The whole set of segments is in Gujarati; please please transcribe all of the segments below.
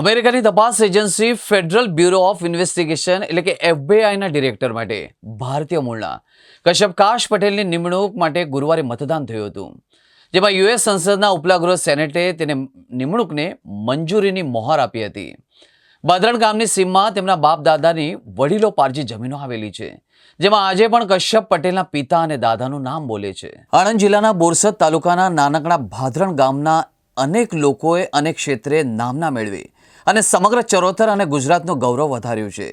અમેરિકાની તપાસ agency federal bureau of investigation એટલે કે એફબીઆઈના ડિરેક્ટર માટે ભારતીય મૂળના કશ્યપ કાશ પટેલની નિમણૂક માટે ગુરુવારે મતદાન થયું હતું, જેમાં યુએસ સંસદના ઉપલા ગૃહ સેનેટે તેને નિમણૂકને મંજૂરીની મોહર આપી હતી. બાદરણ ગામની સીમમાં તેમના બાપ દાદાની વડીલો પારજી જમીનો આવેલી છે, જેમાં આજે પણ કશ્યપ પટેલના પિતા અને દાદાનું નામ બોલે છે. આણંદ જિલ્લાના બોરસદ તાલુકાના નાનકડા ભાદરણ ગામના અનેક લોકોએ અનેક ક્ષેત્રે નામના મેળવી અને સમગ્ર ચરોતર અને ગુજરાતનું ગૌરવ વધાર્યું છે.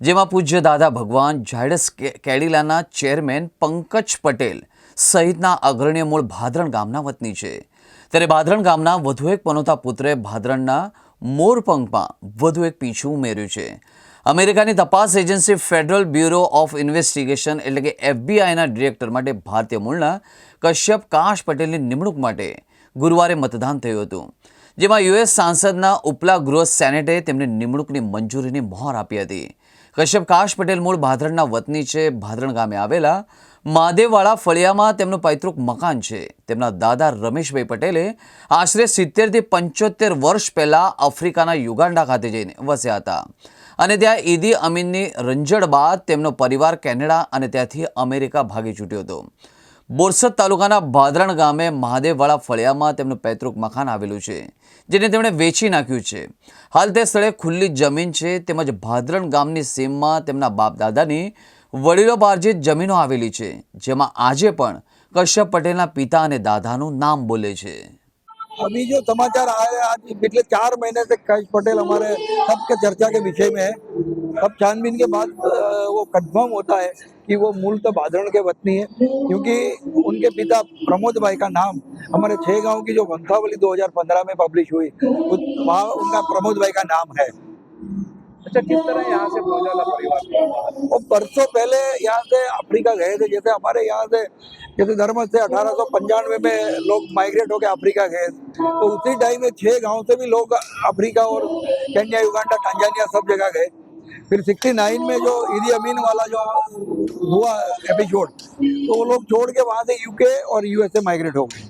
જેમાં પૂજ્ય દાદા ભગવાન ઝાયડસ કેડિલાના ચેરમેન પંકજ પટેલ સહિતના અગ્રણીય મૂળ ભાદરણ ગામના વતની છે. ત્યારે ભાદરણ ગામના વધુ એક પનોતા પુત્રે ભાદરણના મોરપંખમાં વધુ એક પીછું ઉમેર્યું છે. અમેરિકાની તપાસ agency federal bureau of investigation એટલે કે એફબીઆઈના ડિરેક્ટર માટે ભારતીય મૂળના કશ્યપ કાશ પટેલની નિમણૂક માટે ગુરુવારે મતદાન થયું હતું. જેમાં યુએસ સાંસદના ઉપલા ગૃહ સેનેટે તેમની નિમણૂકની મંજૂરીની મહોર આપી હતી. કશ્યપ કાશ પટેલ મૂળ ભાદરણના વતની છે, ભાદરણ ગામે આવેલા. મહાદેવવાળા ફળિયામાં તેમનું પૈતૃક મકાન છે. તેમના દાદા રમેશભાઈ પટેલે આશરે સિત્તેરથી પંચોતેર વર્ષ પહેલાં આફ્રિકાના યુગાન્ડા ખાતે જઈને વસ્યા હતા. અને ત્યાં ઈદી અમીનની રંજડ બાદ તેમનો પરિવાર કેનેડા અને ત્યાંથી અમેરિકા ભાગી છૂટ્યો હતો. બોરસદ તાલુકાના ભાદરણ ગામે મહાદેવવાળા ફળિયામાં તેમનું પૈતૃક મકાન આવેલું છે જેને તેમણે વેચી નાખ્યું છે હાલ તે સ્થળે ખુલ્લી જમીન છે તેમજ ભાદરણ ગામની સીમમાં તેમના બાપ દાદાની વડીલો પાર્જિત જમીનો આવેલી છે જેમાં આજે પણ કશ્યપ પટેલના પિતા અને દાદાનું નામ બોલે છે अभी जो समाचार आए आज पिछले चार महीने से कैश पटेल हमारे सबके चर्चा के विषय में है अब छानबीन के बाद वो कन्फर्म होता है कि वो मूल तो भादरण के वतनी है क्योंकि उनके पिता प्रमोद भाई का नाम हमारे छह गाँव की जो वंशावली 2015 में पब्लिश हुई वहाँ उनका प्रमोद भाई का नाम है। अच्छा किस तरह यहाँ से पहुँचा परिवार वो परसों पहले यहाँ से अफ्रीका गए थे जैसे हमारे यहाँ से जैसे धर्म से अठारह सौ पंचानवे में लोग माइग्रेट होकर अफ्रीका गए तो उसी टाइम में छह गाँव से भी लोग अफ्रीका और केन्या युगांडा टांजानिया सब जगह गए। फिर 69 में जो ईदी अमीन वाला जो हुआ एपिसोड तो वो लोग छोड़ के वहाँ से यूके और यूएसए माइग्रेट हो गए।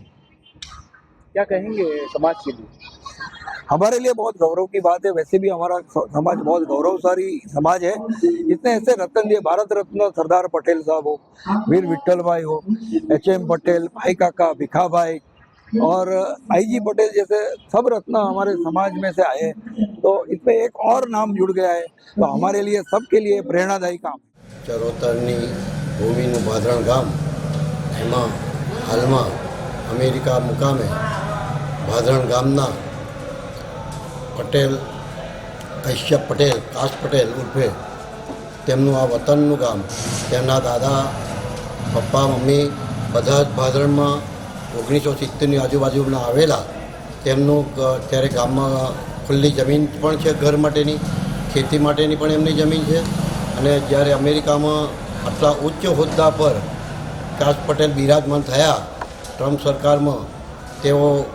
क्या कहेंगे समाज के लिए? हमारे लिए बहुत गौरव की बात है। वैसे भी हमारा समाज बहुत गौरवशाली समाज है। इतने ऐसे रत्न दिए भारत रत्न सरदार पटेल साहब हो वीर विट्ठल भाई हो एच एम पटेल भाई काका भिखा भाई और आई जी पटेल जैसे सब रत्न हमारे समाज में से आए। तो इसमें एक और नाम जुड़ गया है तो हमारे लिए सबके लिए प्रेरणादायी काम है ચરોતરની ભૂમિનું ભાદરણ ગામ એમાં હાલમાં અમેરિકા મુકામે ભાદરણ ગામના પટેલ કશ્યપ પટેલ કાશ પટેલ ઉર્ફે તેમનું આ વતનનું ગામ તેમના દાદા પપ્પા મમ્મી બધા જ ભાદરણમાં ઓગણીસો સિત્તેરની આજુબાજુના આવેલા તેમનું ગ- ત્યારે ગામમાં ખુલ્લી જમીન પણ છે ઘર માટેની, ખેતી માટેની પણ એમની જમીન છે. અને જ્યારે અમેરિકામાં આટલા ઉચ્ચ હોદ્દા પર કાશ પટેલ બિરાજમાન થયા, ટ્રમ્પ સરકારમાં તેઓ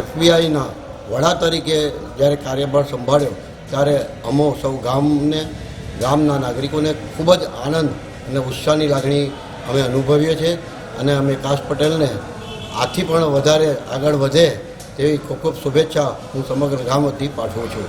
એફબીઆઈના વડા તરીકે જ્યારે કાર્યભાર સંભાળ્યો, ત્યારે અમો સૌ ગામને, ગામના નાગરિકોને ખૂબ જ આનંદ અને ઉત્સાહની લાગણી અમે અનુભવીએ છીએ. અને અમે કાશ પટેલને આથી પણ વધારે આગળ વધે તેવી ખૂબ ખૂબ શુભેચ્છા હું સમગ્ર ગામ વતી પાઠવું છું.